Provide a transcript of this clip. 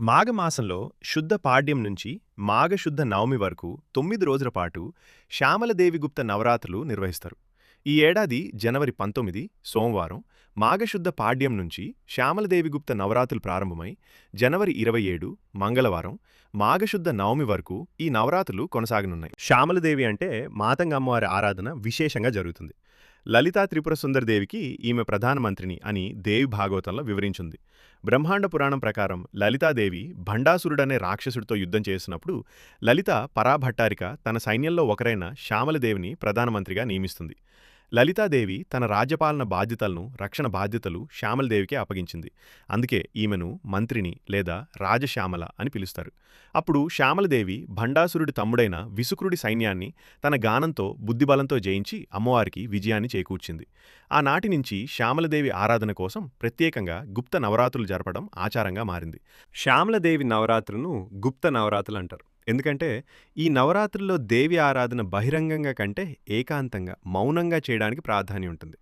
మాఘమాసంలో శుద్ధ పాడ్యం నుంచి మాఘశుద్ధ నవమి వరకు తొమ్మిది రోజుల పాటు శ్యామలదేవిగుప్త నవరాత్రులు నిర్వహిస్తారు. ఈ ఏడాది జనవరి పంతొమ్మిది సోమవారం మాఘశుద్ధ పాడ్యం నుంచి శ్యామలదేవిగుప్త నవరాత్రులు ప్రారంభమై జనవరి ఇరవై ఏడు మంగళవారం మాఘశుద్ధ నవమి వరకు ఈ నవరాత్రులు కొనసాగనున్నాయి. శ్యామలదేవి అంటే మాతంగ అమ్మవారి ఆరాధన విశేషంగా జరుగుతుంది. లలితా త్రిపుర సుందరదేవికి ఈమె ప్రధానమంత్రిని అని దేవి భాగవతంలో వివరించింది. బ్రహ్మాండ పురాణం ప్రకారం లలితాదేవి భండాసురుడనే రాక్షసుడితో యుద్ధం చేసినప్పుడు లలిత పరాభట్టారిక తన సైన్యంలో ఒకరైన శ్యామలదేవిని ప్రధానమంత్రిగా నియమిస్తుంది. లలితాదేవి తన రాజ్యపాలన బాధ్యతలను రక్షణ బాధ్యతలు శ్యామలదేవికి అప్పగించింది. అందుకే ఈమెను మంత్రిని లేదా రాజశ్యామల అని పిలుస్తారు. అప్పుడు శ్యామలదేవి భండాసురుడి తమ్ముడైన విసుకురుడి సైన్యాన్ని తన గానంతో బుద్ధిబలంతో జయించి అమ్మవారికి విజయాన్ని చేకూర్చింది. ఆనాటి నుంచి శ్యామలదేవి ఆరాధన కోసం ప్రత్యేకంగా గుప్త నవరాత్రులు జరపడం ఆచారంగా మారింది. శ్యామలదేవి నవరాత్రులను గుప్త నవరాత్రులు అంటారు. ఎందుకంటే ఈ నవరాత్రుల్లో దేవి ఆరాధన బహిరంగంగా కంటే ఏకాంతంగా మౌనంగా చేయడానికి ప్రాధాన్యం ఉంటుంది.